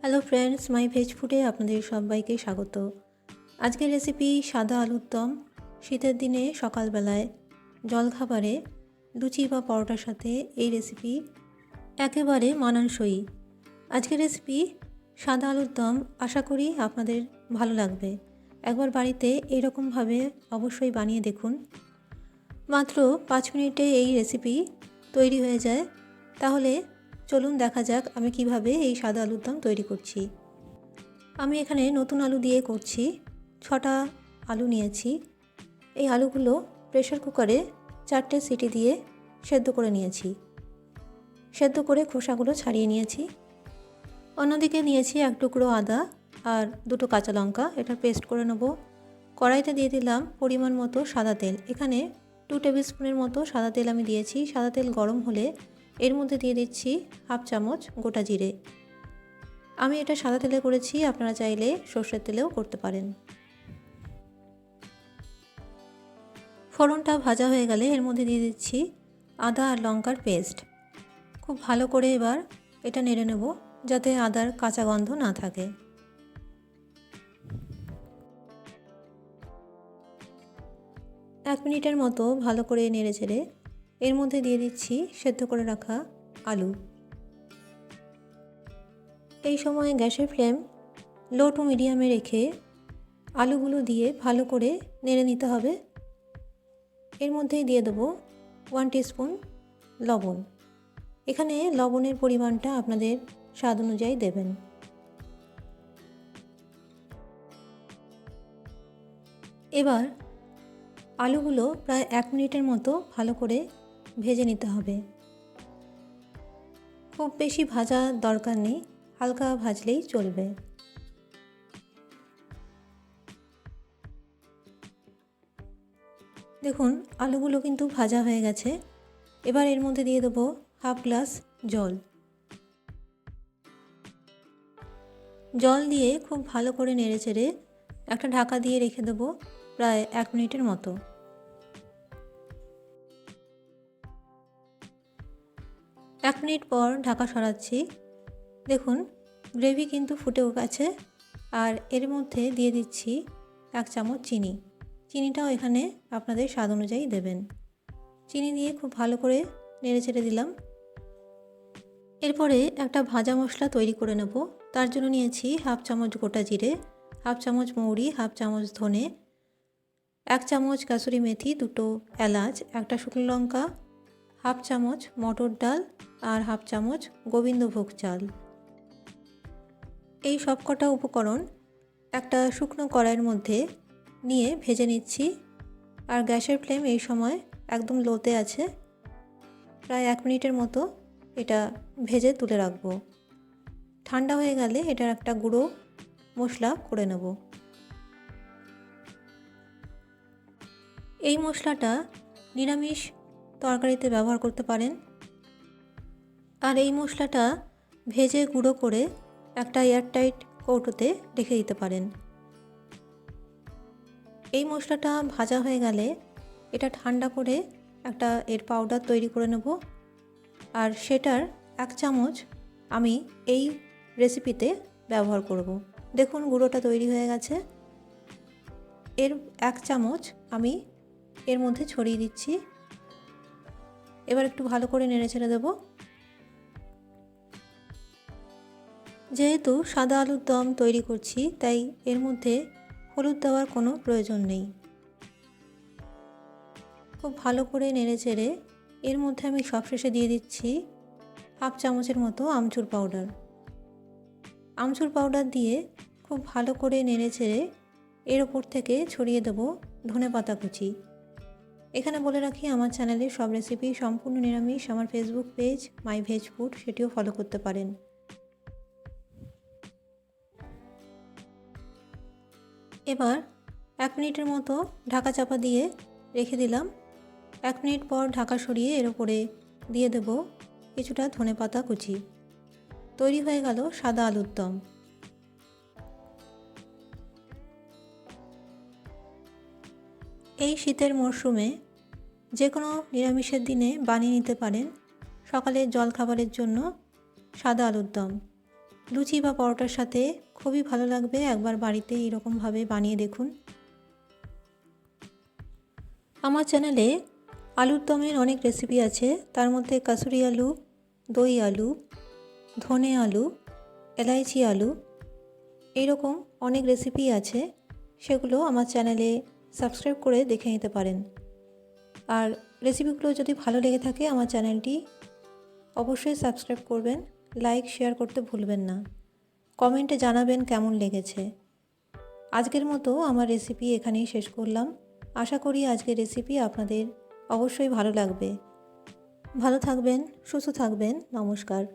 Hello friends মাই veg ফুডে আপনাদের সবাইকে স্বাগত। আজকের রেসিপি সাদা আলুর দম, শীতের দিনে সকালবেলায় জলখাবারে লুচি বা পরোটার সাথে এই রেসিপি একেবারে মানানসই। আজকের রেসিপি সাদা আলুর দম, আশা করি আপনাদের ভালো লাগবে। একবার বাড়িতে এরকমভাবে অবশ্যই বানিয়ে দেখুন। মাত্র পাঁচ মিনিটে এই রেসিপি তৈরি হয়ে যায়। তাহলে চলুন দেখা যাক আমি কীভাবে এই সাদা আলুর দম তৈরি করছি। আমি এখানে নতুন আলু দিয়ে করছি, ছটা আলু নিয়েছি। এই আলুগুলো প্রেশার কুকারে চারটে সিটি দিয়ে সেদ্ধ করে নিয়েছি। সেদ্ধ করে খোসাগুলো ছাড়িয়ে নিয়েছি। অন্যদিকে নিয়েছি এক টুকরো আদা আর দুটো কাঁচা লঙ্কা, এটা পেস্ট করে নেব। কড়াইতে দিয়ে দিলাম পরিমাণ মতো সাদা তেল। এখানে টু টেবিল স্পুনের মতো সাদা তেল আমি দিয়েছি। সাদা তেল গরম হলে এর মধ্যে দিয়ে দিচ্ছি হাফ চামচ গোটা জিরে। আমি এটা সাদা তেলে করেছি, আপনারা চাইলে সর্ষের তেলেও করতে পারেন। ফোড়নটা ভাজা হয়ে গেলে এর মধ্যে দিয়ে দিচ্ছি আদা আর লঙ্কার পেস্ট। খুব ভালো করে এবার এটা নেড়ে নেব, যাতে আদার কাঁচা গন্ধ না থাকে। এক মিনিটের মতো ভালো করে নেড়ে চেড়ে এর মধ্যে দিয়ে দিচ্ছি সেদ্ধ করে রাখা আলু। এই সময় গ্যাসের ফ্লেম লো টু মিডিয়ামে রেখে আলুগুলো দিয়ে ভালো করে নেড়ে নিতে হবে। এর মধ্যেই দিয়ে দেবো ওয়ান টিস্পুন লবণ। এখানে লবণের পরিমাণটা আপনাদের স্বাদ অনুযায়ী দেবেন। এবার আলুগুলো প্রায় এক মিনিটের মতো ভালো করে ভেজে নিতে হবে। খুব বেশি ভাজা দরকার নেই, হালকা ভাজলেই চলবে। দেখুন, আলুগুলো কিন্তু ভাজা হয়ে গেছে। এবার এর মধ্যে দিয়ে দেবো হাফ গ্লাস জল। জল দিয়ে খুব ভালো করে নেড়ে চেড়ে একটা ঢাকা দিয়ে রেখে দেবো প্রায় এক মিনিটের মতো। এক মিনিট পর ঢাকা সরাচ্ছি। দেখুন গ্রেভি কিন্তু ফুটে গেছে আর এর মধ্যে দিয়ে দিচ্ছি এক চামচ চিনি। চিনিটাও এখানে আপনাদের স্বাদ অনুযায়ী দেবেন। চিনি দিয়ে খুব ভালো করে নেড়ে ছেড়ে দিলাম। এরপরে একটা ভাজা মশলা তৈরি করে নেব। তার জন্য নিয়েছি হাফ চামচ গোটা জিরে, হাফ চামচ মৌরি, হাফ চামচ ধনে, এক চামচ কাসুরি মেথি, দুটো এলাচ, একটা শুকনো লঙ্কা হাফ চামচ মটর ডাল আর হাফ চামচ গোবিন্দভোগ চাল। এই সবকটা উপকরণ একটা শুকনো কড়াইয়ের মধ্যে নিয়ে ভেজে নিচ্ছি আর গ্যাসের ফ্লেম এই সময় একদম লোতে আছে। প্রায় এক মিনিটের মতো এটা ভেজে তুলে রাখব। ঠান্ডা হয়ে গেলে এটার একটা গুঁড়ো মশলা করে নেব। এই মশলাটা নিরামিষ তরকারিতে ব্যবহার করতে পারেন। আর এই মশলাটা ভেজে গুঁড়ো করে একটা এয়ারটাইট কৌটোতে রেখে দিতে পারেন। এই মশলাটা ভাজা হয়ে গেলে এটা ঠান্ডা করে একটা এর পাউডার তৈরি করে নেব। আর সেটার এক চামচ আমি এই রেসিপিতে ব্যবহার করব। দেখুন গুঁড়োটা তৈরি হয়ে গেছে। এর এক চামচ আমি এর মধ্যে ছড়িয়ে দিচ্ছি। এবার একটু ভালো করে নেড়ে ছেড়ে দেবো। যেহেতু সাদা আলুর দম তৈরি করছি, তাই এর মধ্যে হলুদ দেওয়ার কোনো প্রয়োজন নেই। খুব ভালো করে নেড়ে চেড়ে এর মধ্যে আমি সবশেষে দিয়ে দিচ্ছি হাফ চামচের মতো আমচুর পাউডার। আমচুর পাউডার দিয়ে খুব ভালো করে নেড়ে চেড়ে এর ওপর থেকে ছড়িয়ে দেবো ধনে পাতা কুচি। এখানে বলে রাখি, আমার চ্যানেলে সব রেসিপি সম্পূর্ণ নিরামিষ। আমার Facebook page my veg food সেটিও ফলো করতে পারেন। এবার এক মিনিটের মতো ঢাকা চাপা দিয়ে রেখে দিলাম। এক মিনিট পর ঢাকা সরিয়ে এর ওপরে দিয়ে দেব কিছুটা ধনে পাতা কুচি। তৈরি হয়ে গেল সাদা আলুর দম। এই শীতের মরশুমে যে কোনো নিরামিষের দিনে বানিয়ে নিতে পারেন। সকালে জলখাবারের জন্য সাদা আলুর দম। লুচি বা পরোটার সাথে খুবই ভালো লাগবে একবার বাড়িতে এরকমভাবে বানিয়ে দেখুন। আমার চ্যানেলে আলুর দমের অনেক রেসিপি আছে। তার মধ্যে কাসুরি আলু, দই আলু, ধনে আলু, এলাইচি আলু এইরকম অনেক রেসিপি আছে। সেগুলো আমার চ্যানেলে সাবস্ক্রাইব করে দেখে নিতে পারেন। আর রেসিপিগুলো যদি ভালো লেগে থাকে আমার চ্যানেলটি, অবশ্যই সাবস্ক্রাইব করবেন লাইক শেয়ার করতে ভুলবেন না। কমেন্টে জানাবেন কেমন লেগেছে। আজকের মতো আমার রেসিপি এখানেই শেষ করলাম। আশা করি আজকের রেসিপি আপনাদের অবশ্যই ভালো লাগবে। ভালো থাকবেন, সুস্থ থাকবেন, নমস্কার।